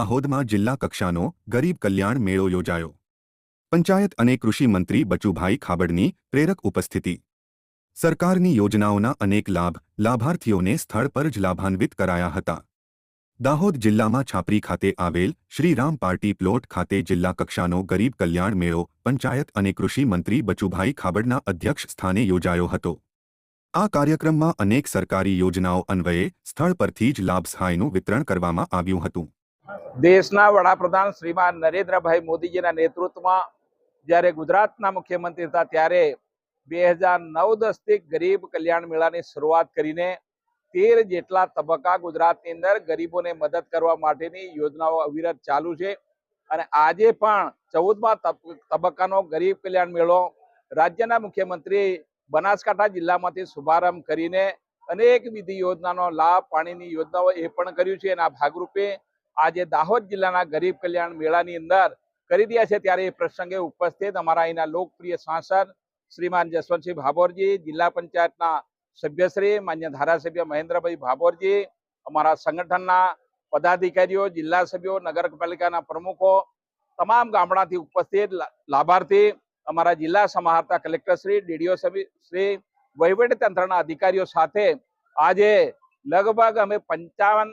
દાહોદમાં જિલ્લા કક્ષાનો ગરીબ કલ્યાણ મેળો યોજાયો. પંચાયત અને કૃષિ મંત્રી બચુભાઈ ખાબડની પ્રેરક ઉપસ્થિતિ. સરકારની યોજનાઓના અનેક લાભ લાભાર્થીઓને સ્થળ પર જ લાભાન્વિત કરાયા હતા. દાહોદ જિલ્લામાં છાપરી ખાતે આવેલ શ્રીરામ પાર્ટી પ્લોટ ખાતે જિલ્લા કક્ષાનો ગરીબ કલ્યાણ મેળો પંચાયત અને કૃષિ મંત્રી બચુભાઈ ખાબડના અધ્યક્ષ સ્થાને યોજાયો હતો. આ કાર્યક્રમમાં અનેક સરકારી યોજનાઓ અન્વયે સ્થળ પરથી જ લાભ સહાયનું વિતરણ કરવામાં આવ્યું હતું. દેશના વડાપ્રધાન શ્રીમાન નરેન્દ્રભાઈ મોદીજીના નેતૃત્વમાં જ્યારે ગુજરાતના મુખ્યમંત્રી હતા ત્યારે બે હજાર નવ દસથી ગરીબ કલ્યાણ મેળાની શરૂઆત કરીને તેર જેટલા તબક્કા ગુજરાતની અંદર ગરીબોને મદદ કરવા માટેની યોજનાઓ અવિરત ચાલુ છે. અને આજે પણ ચૌદમા તબક્કાનો ગરીબ કલ્યાણ મેળો રાજ્યના મુખ્યમંત્રી બનાસકાંઠા જિલ્લામાંથી શુભારંભ કરીને અનેક વિધિ યોજનાનો લાભ પાણીની યોજનાઓ એ પણ કર્યું છે. એના ભાગરૂપે આજે દાહોદ જિલ્લાના ગરીબ કલ્યાણ મેળાની અંદર કરી રહ્યા છે. ત્યારે એ પ્રસંગે ઉપસ્થિત અમારા અહીંના લોકપ્રિય સાંસદ શ્રીમાન જસવંતસિંહ ભાભોરજી, જિલ્લા પંચાયતના સભ્યશ્રી માન્ય ધારાસભ્ય મહેન્દ્રભાઈ ભાભોરજી, અમારા સંગઠનના પદાધિકારીઓ, જિલ્લા સભ્યો, નગરપાલિકાના પ્રમુખો, તમામ ગામડાથી ઉપસ્થિત લાભાર્થી, અમારા જિલ્લા સમાહર્તા કલેક્ટર શ્રી, ડીડીઓ શ્રી, વહીવટી તંત્રના અધિકારીઓ સાથે આજે લગભગ અમે પંચાવન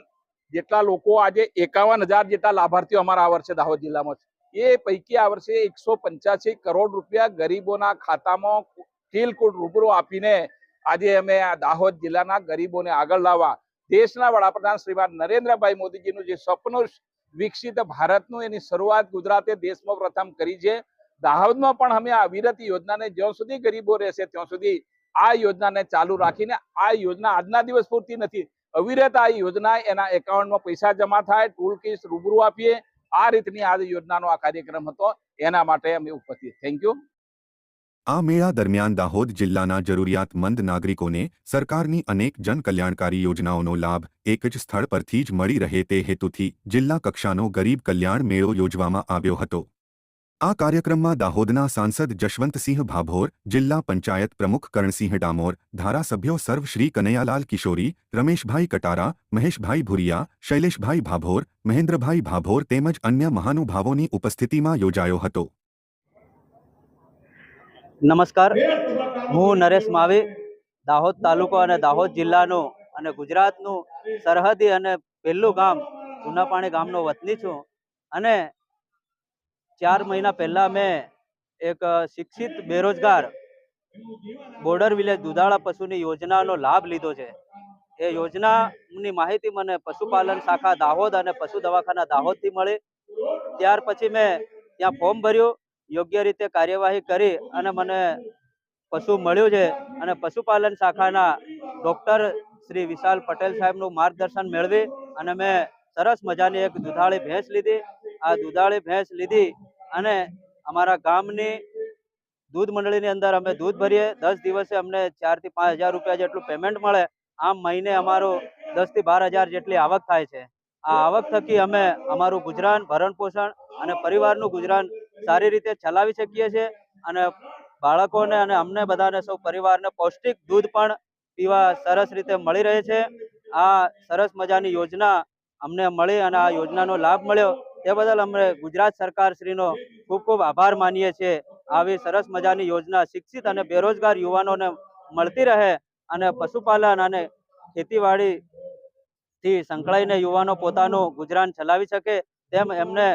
જેટલા લોકો આજે એકાવન હજાર જેટલા લાભાર્થીઓ અમારા આ વર્ષે દાહોદ જિલ્લામાં છે. એ પૈકી આ વર્ષે એકસો પંચ્યાસી કરોડ રૂપિયા ગરીબોના ખાતામાં ખીલકૂટ રૂબરૂ આપીને આજે અમે આ દાહોદ જિલ્લાના ગરીબોને આગળ લાવવા દેશના વડાપ્રધાન શ્રીમાન નરેન્દ્રભાઈ મોદીજીનું જે સપનું વિકસિત ભારતનું એની શરૂઆત ગુજરાતે દેશમાં પ્રથમ કરી છે. દાહોદમાં પણ અમે આ અવિરત યોજનાને જ્યાં સુધી ગરીબો રહેશે ત્યાં સુધી આ યોજનાને ચાલુ રાખીને આ યોજના આજના દિવસ પૂરતી નથી. અવિરત આ યોજના એના એકાઉન્ટમાં પૈસા જમા થાય, ટૂલ કિસ રૂબરૂ આપીએ. આ રીતની આ યોજનાનો આ કાર્યક્રમ હતો. એના માટે અમે ઉપસ્થિત. થેન્ક યુ આ મેળા દરમિયાન દાહોદ જિલ્લાના જરૂરિયાતમંદ નાગરિકોને સરકારની અનેક જનકલ્યાણકારી યોજનાઓનો લાભ એક જ સ્થળ પરથી જ મળી રહે તે હેતુથી જિલ્લા કક્ષાનો ગરીબ કલ્યાણ મેળો યોજવામાં આવ્યો હતો. આ કાર્યક્રમમાં દાહોદના સાંસદ જશવંતસિંહ ભાભોર, જિલ્લા પંચાયત પ્રમુખ કરણસિંહ ડામોર, ધારાસભ્યો સર્વ શ્રી કનૈયાલાલ કિશોરી, રમેશભાઈ કટારા, મહેશભાઈ ભુરિયા, શૈલેષભાઈ ભાભોર, મહેન્દ્રભાઈ ભાભોર તેમજ અન્ય મહાનુભાવોની ઉપસ્થિતિમાં યોજાયો હતો. નમસ્કાર. હું નરેશ માવી, દાહોદ તાલુકો અને દાહોદ જિલ્લાનું અને ગુજરાતનું સરહદી અને પહેલું ગામ ઉનાપાણી ગામનો વતની છું અને ચાર મહિના પહેલા મેં એક શિક્ષિત બેરોજગાર બોર્ડર વિલેજ દુધાળા પશુની યોજનાનો લાભ લીધો છે. એ યોજનાની માહિતી મને પશુપાલન શાખા દાહોદ અને પશુ દવાખાના દાહોદથી મળી. ત્યાર પછી મેં ત્યાં ફોર્મ ભર્યું, યોગ્ય રીતે કાર્યવાહી કરી અને મને પશુ મળ્યું છે અને પશુપાલન શાખાના ડૉક્ટર શ્રી વિશાલ પટેલ સાહેબનું માર્ગદર્શન મેળવી અને મેં સરસ મજાની એક દુધાળી ભેંસ લીધી. આ દુધાળી ભેંસ લીધી અને અમારા ગામની દૂધ મંડળીની અંદર અમે દૂધ ભરીએ. દસ દિવસે અમને ચારથી પાંચ હજાર રૂપિયા જેટલું પેમેન્ટ મળે. આમ મહિને અમારું દસથી બાર હજાર જેટલી આવક થાય છે. આ આવક થકી અમે અમારું ગુજરાન, ભરણ પોષણ અને પરિવારનું ગુજરાન સારી રીતે ચલાવી શકીએ છીએ અને બાળકોને અને અમને બધાને સૌ પરિવારને પૌષ્ટિક દૂધ પણ પીવા સરસ રીતે મળી રહે છે. આ સરસ મજાની યોજના અમને મળી અને આ યોજનાનો લાભ મળ્યો. તે બદલ અમે ગુજરાત સરકાર શ્રીનો ખૂબ ખૂબ આભાર માનીએ છીએ. આવી સરસ મજાની યોજના શિક્ષિત અને બેરોજગાર યુવાનોને મળતી રહે અને પશુપાલન અને ખેતીવાડી થી સંકળાઈને યુવાનો પોતાનું ગુજરાન ચલાવી શકે તેમ એમને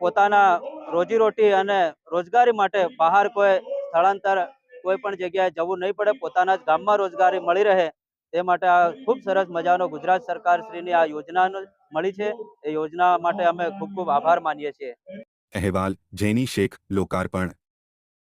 પોતાના રોજીરોટી અને રોજગારી માટે બહાર કોઈ સ્થળાંતર કોઈ પણ જગ્યાએ જવું નહીં પડે. પોતાના જ ગામમાં રોજગારી મળી રહે તે માટે આ ખૂબ સરસ મજાનો ગુજરાત સરકાર શ્રીની આ યોજના મળી છે. એ યોજના માટે અમે ખૂબ ખૂબ આભાર માનીએ છીએ. અહેવાલ જેની શેખ, લોકાર્પણ.